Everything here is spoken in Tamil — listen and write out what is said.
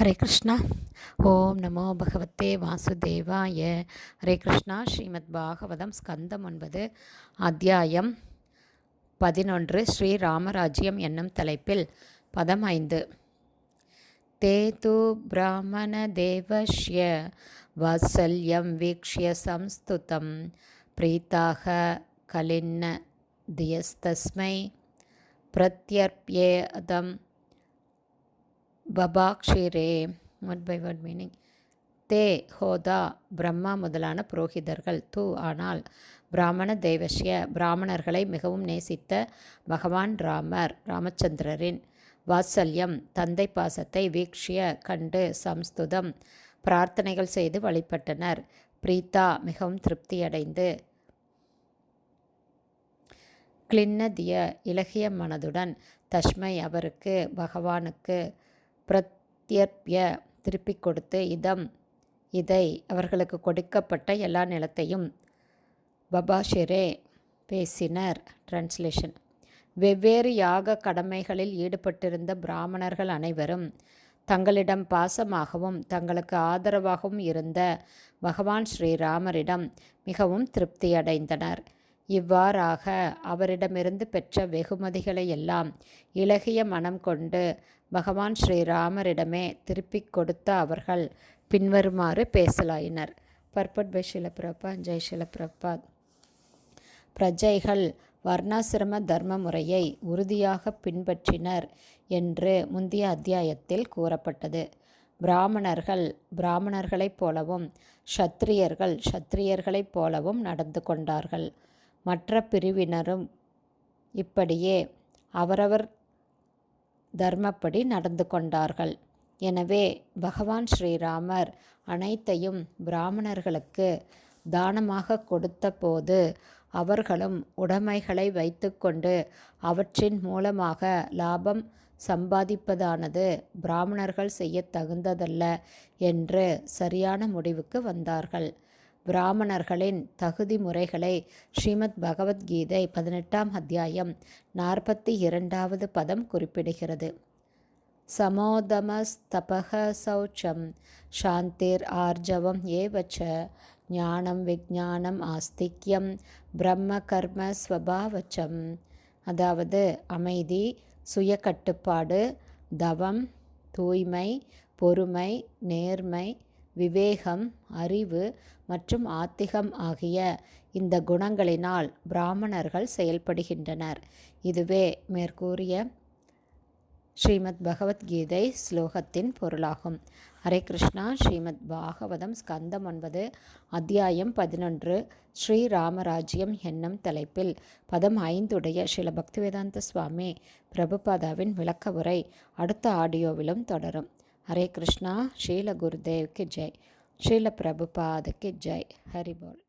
ஹரே கிருஷ்ணா. ஓம் நமோ பகவத்தே வாசுதேவாய. ஹரே கிருஷ்ணா ஸ்ரீமத் பாகவதம் ஸ்கந்தம் ஒன்பது அத்தியாயம் பதினொன்று ஸ்ரீ ராமராஜ்யம் என்னும் தலைப்பில் பதம் ஐந்து. தே து பிராமண தேவஷ்ய வாத்சல்யம் வீக்ஷ்ய சம்ஸ்துதம் பிரீத்தாக கலின்ன தியஸ்தஸ்மை பிரத்யர்ப்யேதம் பபாக்ஷிரே ஒன் பை ஒன் மீனிங் தே ஹோதா பிரம்மா முதலான புரோகிதர்கள். தூ ஆனால் பிராமண தேவஷ்ய பிராமணர்களை மிகவும் நேசித்த பகவான் ராமர் ராமச்சந்திரரின் வாத்சல்யம் தந்தை பாசத்தை வீக்ஷிய கண்டு சம்ஸ்துதம் பிரார்த்தனைகள் செய்து வழிபட்டனர். பிரீதா மிகவும் திருப்தியடைந்து கிளின்னதிய இலகிய மனதுடன் தஷ்மை அவருக்கு பகவானுக்கு பிரத்யர்பிய திருப்பிக் கொடுத்து இதம் இதை அவர்களுக்கு கொடுக்கப்பட்ட எல்லா நிலத்தையும் பபாஷிரே பேசினர் டிரான்ஸ்லேஷன். வெவ்வேறு யாக கடமைகளில் ஈடுபட்டிருந்த பிராமணர்கள் அனைவரும் தங்களிடம் பாசமாகவும் தங்களுக்கு ஆதரவாகவும் இருந்த பகவான் ஸ்ரீராமரிடம் மிகவும் திருப்தியடைந்தனர். இவ்வாறாக அவரிடமிருந்து பெற்ற வெகுமதிகளை எல்லாம் இலகிய மனம் கொண்டு பகவான் ஸ்ரீராமரிடமே திருப்பிக் கொடுத்த அவர்கள் பின்வருமாறு பேசலாயினர். பர்பட் பை ஷிலப்பிரபா ஜெய் ஷிலப்பிரபாத் பிரஜைகள் வர்ணாசிரம தர்ம முறையை உறுதியாக பின்பற்றினர் என்று முந்தைய அத்தியாயத்தில் கூறப்பட்டது. பிராமணர்கள் பிராமணர்களைப் போலவும் ஷத்திரியர்கள் ஷத்திரியர்களைப் போலவும் நடந்து கொண்டார்கள். மற்ற பிரிவினரும் இப்படியே அவரவர் தர்மப்படி நடந்து கொண்டார்கள். எனவே பகவான் ஸ்ரீராமர் அனைத்தையும் பிராமணர்களுக்கு தானமாக கொடுத்தபோது அவர்களும் உடைமைகளை வைத்துக்கொண்டு அவற்றின் மூலமாக லாபம் சம்பாதிப்பதானது பிராமணர்கள் செய்ய தகுந்ததல்ல என்று சரியான முடிவுக்கு வந்தார்கள். பிராமணர்களின் தகுதி முறைகளை ஸ்ரீமத் பகவத்கீதை பதினெட்டாம் அத்தியாயம் நாற்பத்தி இரண்டாவது பதம் குறிப்பிடுகிறது. சமோதமஸ்தபக சௌச்சம் சாந்திர் ஆர்ஜவம் ஏவச்ச ஞானம் விஜானம் ஆஸ்திக்யம் பிரம்ம கர்ம ஸ்வபாவச்சம். அதாவது அமைதி சுய கட்டுப்பாடு தவம் தூய்மை பொறுமை நேர்மை விவேகம் அறிவு மற்றும் ஆத்திகம் ஆகிய இந்த குணங்களினால் பிராமணர்கள் செயல்படுகின்றனர். இதுவே மேற்கூறிய ஸ்ரீமத் பகவத்கீதை ஸ்லோகத்தின் பொருளாகும். ஹரே கிருஷ்ணா. ஸ்ரீமத் பாகவதம் ஸ்கந்தம் ஒன்பது அத்தியாயம் பதினொன்று ஸ்ரீராமராஜ்யம் என்னும் தலைப்பில் பதம் ஐந்துடைய ஸ்ரீல பக்திவேதாந்த சுவாமி பிரபுபாதாவின் விளக்க உரை அடுத்த ஆடியோவிலும் தொடரும். ஹரே கிருஷ்ணா ஸ்ரீல குருதேவ்க்கு ஜெய். ஸ்ரீல பிரபுபாதுக்கு ஜெய். ஹரிபோல்.